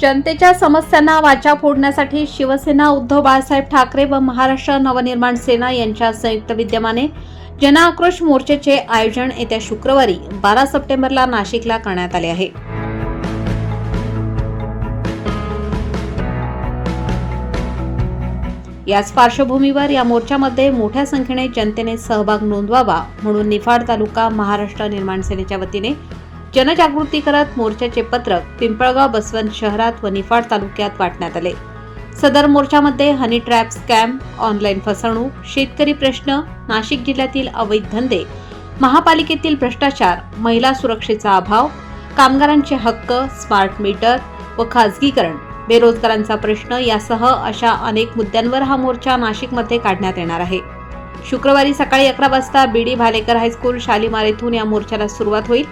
जनतेच्या समस्यांना वाचा फोडण्यासाठी शिवसेना उद्धव बाळासाहेब ठाकरे व महाराष्ट्र नवनिर्माण सेना यांच्या संयुक्त विद्यमाने जनआक्रोश मोर्चाचे आयोजन येत्या शुक्रवारी बारा सप्टेंबरला नाशिकला करण्यात आले आहे. याच पार्श्वभूमीवर या मोर्चामध्ये मोठ्या संख्येने जनतेने सहभाग नोंदवावा म्हणून निफाड तालुका महाराष्ट्र निर्माण सेनेच्या वतीने जनजागृती करत मोर्चाचे पत्रक पिंपळगाव बसवंत शहरात व निफाड तालुक्यात वाटण्यात आले. सदर मोर्चामध्ये हनी ट्रॅप स्कॅम ऑनलाईन फसवणूक शेतकरी प्रश्न नाशिक जिल्ह्यातील अवैध धंदे महापालिकेतील भ्रष्टाचार महिला सुरक्षेचा अभाव कामगारांचे हक्क स्मार्ट मीटर व खाजगीकरण बेरोजगारांचा प्रश्न यासह अशा अनेक मुद्द्यांवर हा मोर्चा नाशिकमध्ये काढण्यात येणार आहे. शुक्रवारी सकाळी अकरा वाजता B D Bhalekar high school Shalimar येथून या मोर्चाला सुरुवात होईल.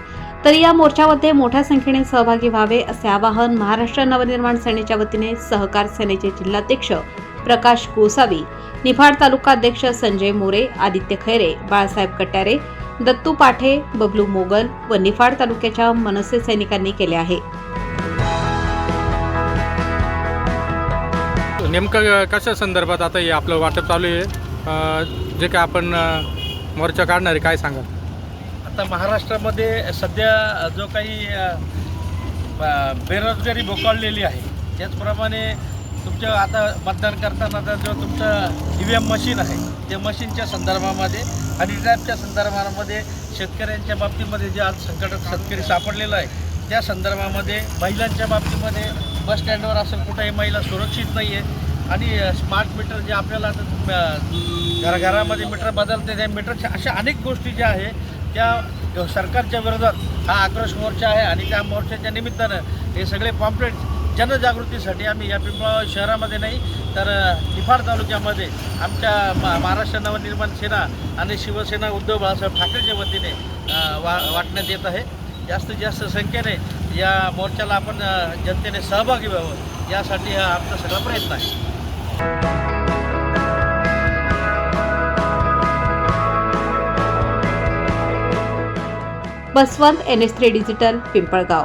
तरी या मोर्चामध्ये मोठ्या संख्येने सहभागी व्हावे असे आवाहन महाराष्ट्र नवनिर्माण सेनेच्या वतीने सहकार सेनेचे जिल्हाध्यक्ष प्रकाश गोसावी निफाड तालुका अध्यक्ष संजय मोरे आदित्य खैरे बाळासाहेब कट्यारे दत्तू पाठे बबलू मोगल व निफाड तालुक्याच्या मनसे सैनिकांनी केले आहे. नेमकं कशा संदर्भात आता हे आपलं वाटप चालू आहे? जे काय आपण मोर्चा काढणार आहे काय सांगा आता महाराष्ट्रामध्ये सध्या जो काही बेरोजगारी बोकाळलेली आहे त्याचप्रमाणे तुमच्या आता मतदान करताना आता जो तुमचं ई व्ही एम मशीन आहे त्या मशीनच्या संदर्भामध्ये आणि ट्रॅपच्या संदर्भामध्ये शेतकऱ्यांच्या बाबतीमध्ये जे आज संकटात शेतकरी सापडलेला आहे त्या संदर्भामध्ये महिलांच्या बाबतीमध्ये बस स्टँडवर असेल कुठंही महिला सुरक्षित नाही आहे आणि स्मार्ट मीटर जे आपल्याला घराघरामध्ये मीटर बदलते त्या मीटरच्या अशा अनेक गोष्टी ज्या आहे त्या सरकारच्या विरोधात हा आक्रोश मोर्चा आहे आणि त्या मोर्चाच्या निमित्तानं हे सगळे पॉम्पलेट जनजागृतीसाठी आम्ही या पिंपळगाव शहरामध्ये नाही तर निफाड तालुक्यामध्ये आमच्या मा महाराष्ट्र नवनिर्माण सेना आणि शिवसेना उद्धव बाळासाहेब ठाकरेच्या वतीने वा वाटण्यात येत आहे. जास्तीत जास्त संख्येने या मोर्चाला आपण जनतेने सहभागी व्हावं यासाठी हा आमचा सगळा प्रयत्न आहे. Baswant N S three digital Pimpalgaon